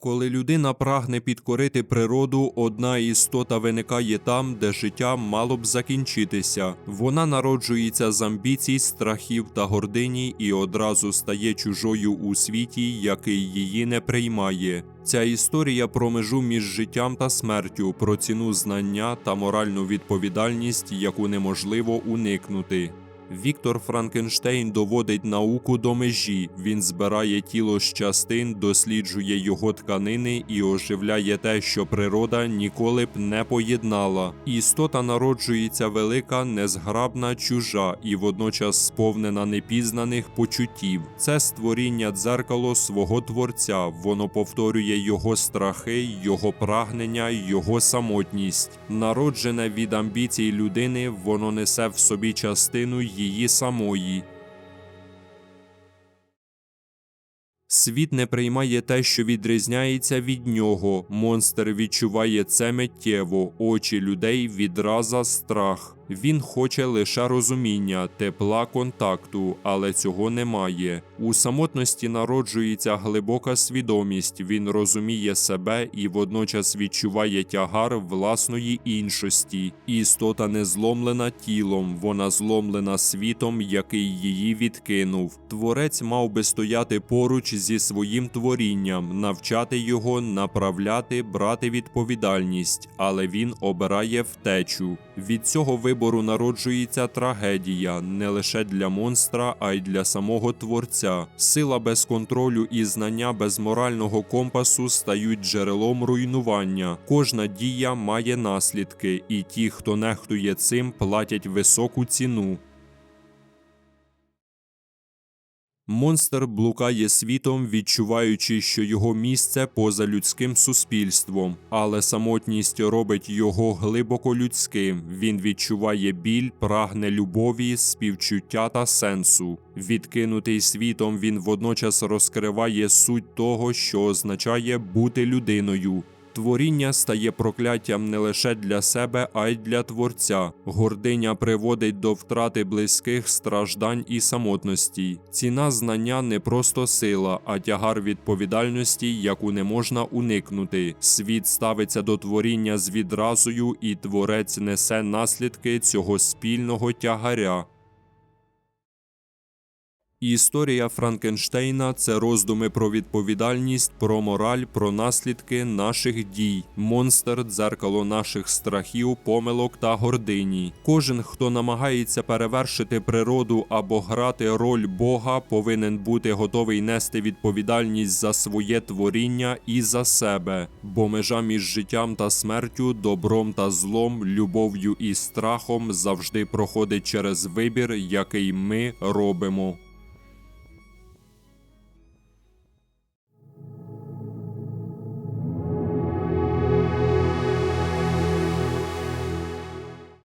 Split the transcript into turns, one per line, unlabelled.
Коли людина прагне підкорити природу, одна істота виникає там, де життя мало б закінчитися. Вона народжується з амбіцій, страхів та гордині і одразу стає чужою у світі, який її не приймає. Ця історія про межу між життям та смертю, про ціну знання та моральну відповідальність, яку неможливо уникнути. Віктор Франкенштейн доводить науку до межі. Він збирає тіло з частин, досліджує його тканини і оживляє те, що природа ніколи б не поєднала. Істота народжується велика, незграбна, чужа і водночас сповнена непізнаних почуттів. Це створіння дзеркало свого творця. Воно повторює його страхи, його прагнення, його самотність. Народжене від амбіцій людини, воно несе в собі частину її самої. Світ не приймає те, що відрізняється від нього. Монстр відчуває це миттєво, очі людей відраза страх. Він хоче лише розуміння, тепла контакту, але цього немає. У самотності народжується глибока свідомість. Він розуміє себе і водночас відчуває тягар власної іншості. Істота не зломлена тілом, вона зломлена світом, який її відкинув. Творець мав би стояти поруч зі своїм творінням, навчати його, направляти, брати відповідальність, але він обирає втечу. Від цього вибору народжується трагедія не лише для монстра, а й для самого творця. Сила без контролю і знання без морального компасу стають джерелом руйнування. Кожна дія має наслідки, і ті, хто нехтує цим, платять високу ціну. Монстр блукає світом, відчуваючи, що його місце поза людським суспільством, але самотність робить його глибоко людським. Він відчуває біль, прагне любові, співчуття та сенсу. Відкинутий світом, він водночас розкриває суть того, що означає бути людиною. Творіння стає прокляттям не лише для себе, а й для творця. Гординя приводить до втрати близьких страждань і самотності. Ціна знання не просто сила, а тягар відповідальності, яку не можна уникнути. Світ ставиться до творіння з відразою, і творець несе наслідки цього спільного тягаря. Історія Франкенштейна це роздуми про відповідальність, про мораль, про наслідки наших дій, монстр, дзеркало наших страхів, помилок та гордині. Кожен, хто намагається перевершити природу або грати роль Бога, повинен бути готовий нести відповідальність за своє творіння і за себе, бо межа між життям та смертю, добром та злом, любов'ю і страхом завжди проходить через вибір, який ми робимо.